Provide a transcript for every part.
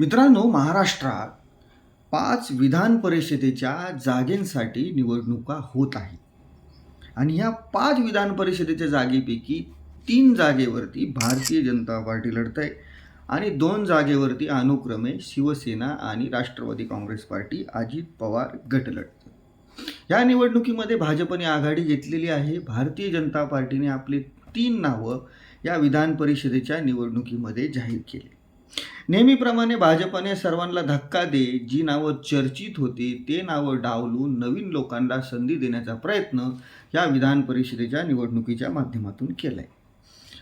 मित्रांनो महाराष्ट्रात पाच विधान परिषदेच्या जागेंसाठी निवडणुका होत आहे आणि ह्या पाच विधान परिषदेच्या जागेपैकी तीन जागेवरती भारतीय जनता पार्टी लढत आहे आणि दोन जागेवरती अनुक्रमे शिवसेना आणि राष्ट्रवादी काँग्रेस पार्टी अजित पवार गट लढते या निवडणुकीमध्ये भाजपने आघाडी घेतलेली आहे. भारतीय जनता पार्टीने आपले तीन नावं या विधान परिषदेच्या निवडणुकीमध्ये जाहीर केली. नेहमीप्रमाणे भाजपने सर्वांना धक्का दे जी नावं चर्चित होती ते नावं डावलून नवीन लोकांना संधी देण्याचा प्रयत्न या विधान परिषदेच्या निवडणुकीच्या माध्यमातून केला आहे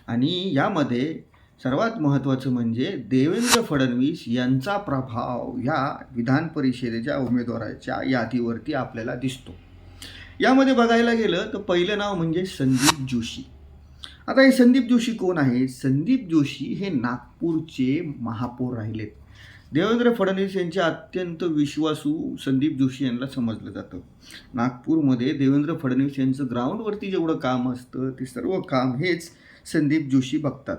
आणि यामध्ये सर्वात महत्त्वाचं म्हणजे देवेंद्र फडणवीस यांचा प्रभाव या विधान परिषदेच्या उमेदवाराच्या यादीवरती आपल्याला दिसतो. यामध्ये बघायला गेलं तर पहिलं नाव म्हणजे संदीप जोशी. आता हे संदीप जोशी कोण आहे? संदीप जोशी हे नागपूरचे महापौर राहिलेत. देवेंद्र फडणवीस यांचे अत्यंत विश्वासू संदीप जोशी यांना समजलं जातं. नागपूरमध्ये देवेंद्र फडणवीस यांचं ग्राउंडवरती जेवढं काम असतं ते सर्व काम हेच संदीप जोशी बघतात.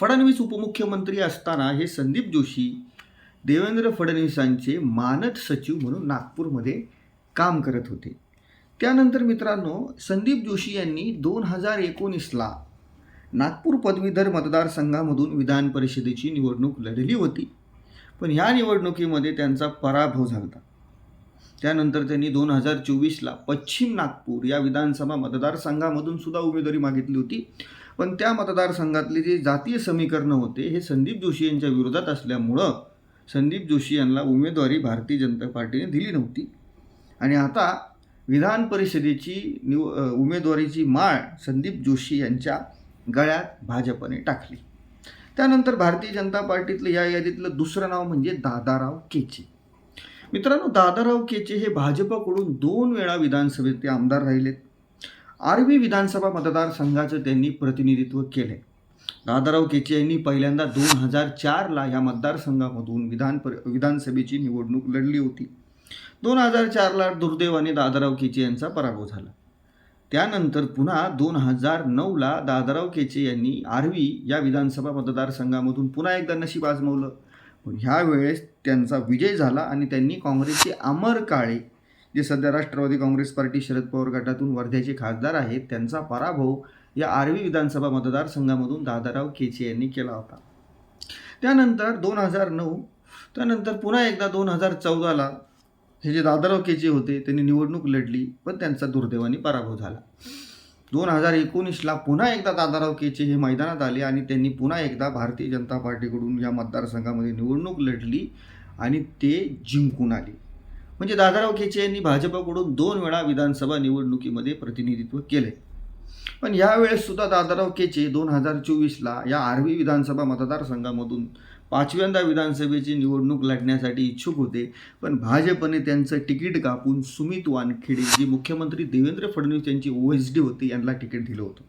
फडणवीस उपमुख्यमंत्री असताना हे संदीप जोशी देवेंद्र फडणवीसांचे मानद सचिव म्हणून नागपूरमध्ये काम करत होते. त्यानंतर मित्रांनो संदीप जोशी यांनी दोन हजार एकोणीसला नागपूर पदवीधर मतदारसंघामधून विधान परिषदेची निवडणूक लढली होती. पण ह्या निवडणुकीमध्ये त्यांचा पराभव झाला. त्यानंतर त्यांनी दोन हजार चोवीसला पश्चिम नागपूर या विधानसभा मतदारसंघामधून सुद्धा उमेदवारी मागितली होती. पण त्या मतदारसंघातले जे जातीय समीकरणं होते हे संदीप जोशी यांच्या विरोधात असल्यामुळं संदीप जोशी यांना उमेदवारी भारतीय जनता पार्टीने दिली नव्हती. आणि आता विधान परिषदेची निव उमेदवारीची माळ संदीप जोशी यांच्या गळ्यात भाजपने टाकली. त्यानंतर भारतीय जनता पार्टीतलं या यादीतलं दुसरं नाव म्हणजे दादाराव केचे. मित्रांनो दादाराव केचे हे भाजपकडून दोन वेळा विधानसभेत ते आमदार राहिलेत. आर्वी विधानसभा मतदारसंघाचं त्यांनी प्रतिनिधित्व केले दादाराव केचे यांनी पहिल्यांदा दोन हजार चारला ह्या मतदारसंघामधून विधान पर विधानसभेची निवडणूक लढली होती. दोन हजार चारला दुर्दैवाने दादाराव केचे यांचा पराभव झाला. त्यानंतर पुन्हा दोन हजार नऊला दादाराव केचे यांनी आर्वी या विधानसभा मतदारसंघामधून पुन्हा एकदा नशीब आजमवलं. पण ह्या वेळेस त्यांचा विजय झाला आणि त्यांनी काँग्रेसचे अमर काळे जे सध्या राष्ट्रवादी काँग्रेस पार्टी शरद पवार गटातून वर्ध्याचे खासदार आहेत त्यांचा पराभव या आर्वी विधानसभा मतदारसंघामधून दादाराव केचे यांनी केला होता. त्यानंतर दोन हजार नऊ त्यानंतर पुन्हा एकदा दोन हजार चौदाला हे जे दादाराव केचे होते त्यांनी निवडणूक लढली पण त्यांचा दुर्दैवाने पराभव झाला. दोन हजार एकोणीसला पुन्हा एकदा दादाराव केचे हे मैदानात आले आणि त्यांनी पुन्हा एकदा भारतीय जनता पार्टीकडून या मतदारसंघामध्ये निवडणूक लढली आणि ते जिंकून आले. म्हणजे दादाराव केचे यांनी भाजपकडून दोन वेळा विधानसभा निवडणुकीमध्ये प्रतिनिधित्व केले पण यावेळेस सुद्धा दादाराव केचे दोन हजार चोवीसला या आर्वी विधानसभा मतदारसंघामधून पाचव्यांदा विधानसभेची निवडणूक लढण्यासाठी इच्छुक होते पण भाजपने त्यांचं तिकीट कापून सुमित वानखेडे जे मुख्यमंत्री देवेंद्र फडणवीस यांची ओ एस डी होती यांना तिकीट दिलं होतं.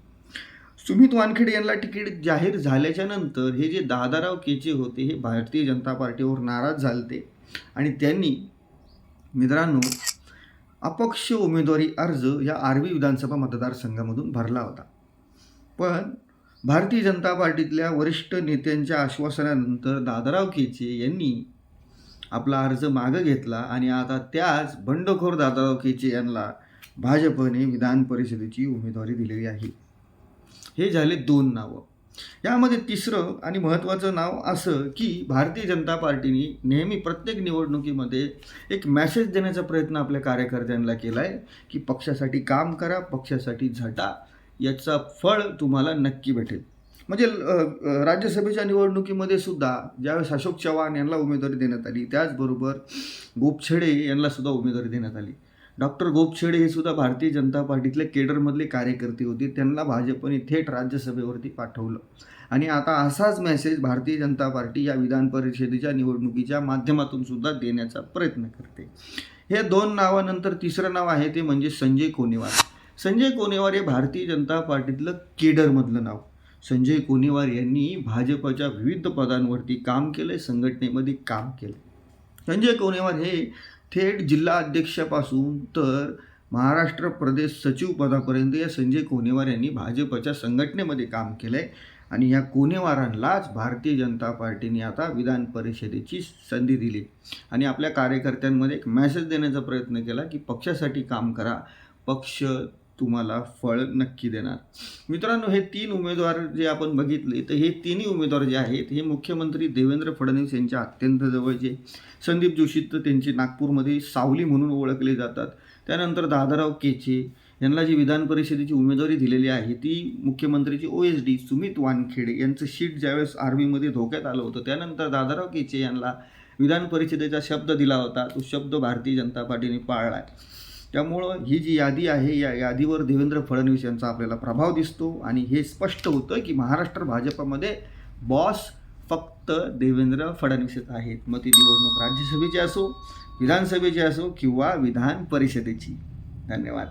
सुमित वानखेडे यांना तिकीट जाहीर झाल्याच्यानंतर हे जे दादाराव केचे होते हे भारतीय जनता पार्टीवर नाराज झालते. आणि त्यांनी मित्रांनो अपक्ष उमेदवारी अर्ज या आर्वी विधानसभा मतदारसंघामधून भरला होता. पण भारतीय जनता पार्टीतल्या वरिष्ठ नेत्यांच्या आश्वासनानंतर दादाराव केचे यांनी आपला अर्ज मागं घेतला आणि आता त्याच बंडखोर दादाराव केचे यांना भाजपने विधान परिषदेची उमेदवारी दिलेली आहे. हे झाले दोन नावं. यामध्ये तिसरं आणि महत्त्वाचं नाव असं की भारतीय जनता पार्टीने नेहमी प्रत्येक निवडणुकीमध्ये एक मेसेज देण्याचा प्रयत्न आपल्या कार्यकर्त्यांना केला आहे की पक्षासाठी काम करा पक्षासाठी झटा. याचा फळ तुम्हाला नक्की भेटेल. म्हणजे राज्यसभेच्या निवडणुकीमध्ये सुद्धा ज्यावेळेस अशोक चव्हाण यांना उमेदवारी देण्यात आली त्याचबरोबर गोपछेडे यांना सुद्धा उमेदवारी देण्यात आली. डॉक्टर गोपछेडे हे सुद्धा भारतीय जनता पार्टीतले केडरमधले कार्यकर्ते होते. त्यांना भाजपने थेट राज्यसभेवरती पाठवलं. आणि आता असाच मेसेज भारतीय जनता पार्टी या विधान परिषदेच्या निवडणुकीच्या माध्यमातून सुद्धा देण्याचा प्रयत्न करते. हे दोन नावानंतर तिसरं नाव आहे ते म्हणजे संजय कोनेवार संजय कोनेवार हे भारतीय जनता पार्टीतलं केडरमधलं नाव. संजय कोनेवार यांनी भाजपच्या विविध पदांवरती काम केलं संघटनेमध्ये काम केलं संजय कोनेवार हे थेट जिल्हा अध्यक्षापासून तर महाराष्ट्र प्रदेश सचिव पदापर्यंत या संजय कोनेवार यांनी भाजपच्या संघटनेमध्ये काम केलं आहे आणि या कोनेवारांनाच भारतीय जनता पार्टीने आता विधान परिषदेची संधी दिली. आणि आपल्या कार्यकर्त्यांमध्ये एक मेसेज देण्याचा प्रयत्न केला की पक्षासाठी काम करा पक्ष तुम्हाला फळ नक्की देणार. मित्रांनो हे तीन उमेदवार जे आपण बघितले तर हे तिन्ही उमेदवार जे आहेत हे मुख्यमंत्री देवेंद्र फडणवीस यांच्या अत्यंत जवळचे संदीप जोशी तर त्यांचे नागपूरमध्ये सावली म्हणून ओळखले जातात. त्यानंतर दादाराव केचे यांना जी विधान परिषदेची उमेदवारी दिलेली आहे ती मुख्यमंत्रीची O S D Sumit Wankhede यांचं शीट ज्यावेळेस आर्मीमध्ये धोक्यात आलं होतं त्यानंतर दादाराव केचे यांना विधान परिषदेचा शब्द दिला होता तो शब्द भारतीय जनता पार्टीने पाळला आहे त्यामुळं ही जी यादी आहे या यादीवर देवेंद्र फडणवीस यांचा आपल्याला प्रभाव दिसतो आणि हे स्पष्ट होतं की महाराष्ट्र भाजपमध्ये बॉस फक्त देवेंद्र फडणवीसच आहेत. मग ती निवडणूक राज्यसभेची असो विधानसभेची असो किंवा विधान परिषदेची धन्यवाद.